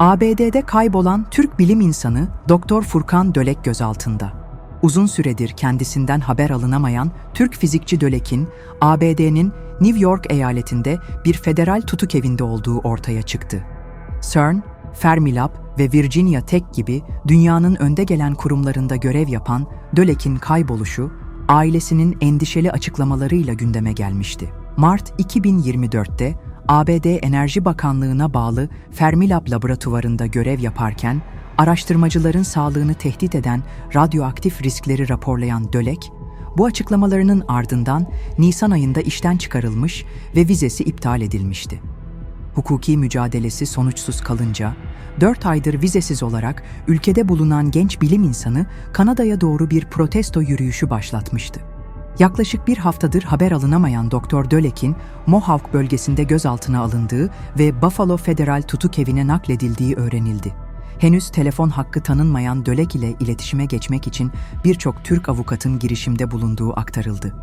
ABD'de kaybolan Türk bilim insanı Doktor Furkan Dölek gözaltında. Uzun süredir kendisinden haber alınamayan Türk fizikçi Dölek'in ABD'nin New York eyaletinde bir federal tutuk evinde olduğu ortaya çıktı. CERN, Fermilab ve Virginia Tech gibi dünyanın önde gelen kurumlarında görev yapan Dölek'in kayboluşu, ailesinin endişeli açıklamalarıyla gündeme gelmişti. Mart 2024'te ABD Enerji Bakanlığı'na bağlı Fermilab laboratuvarında görev yaparken, araştırmacıların sağlığını tehdit eden radyoaktif riskleri raporlayan Dölek, bu açıklamalarının ardından Nisan ayında işten çıkarılmış ve vizesi iptal edilmişti. Hukuki mücadelesi sonuçsuz kalınca, 4 aydır vizesiz olarak ülkede bulunan genç bilim insanı Kanada'ya doğru bir protesto yürüyüşü başlatmıştı. Yaklaşık bir haftadır haber alınamayan Doktor Dölek'in Mohawk bölgesinde gözaltına alındığı ve Buffalo Federal Tutuk Evi'ne nakledildiği öğrenildi. Henüz telefon hakkı tanınmayan Dölek ile iletişime geçmek için birçok Türk avukatın girişimde bulunduğu aktarıldı.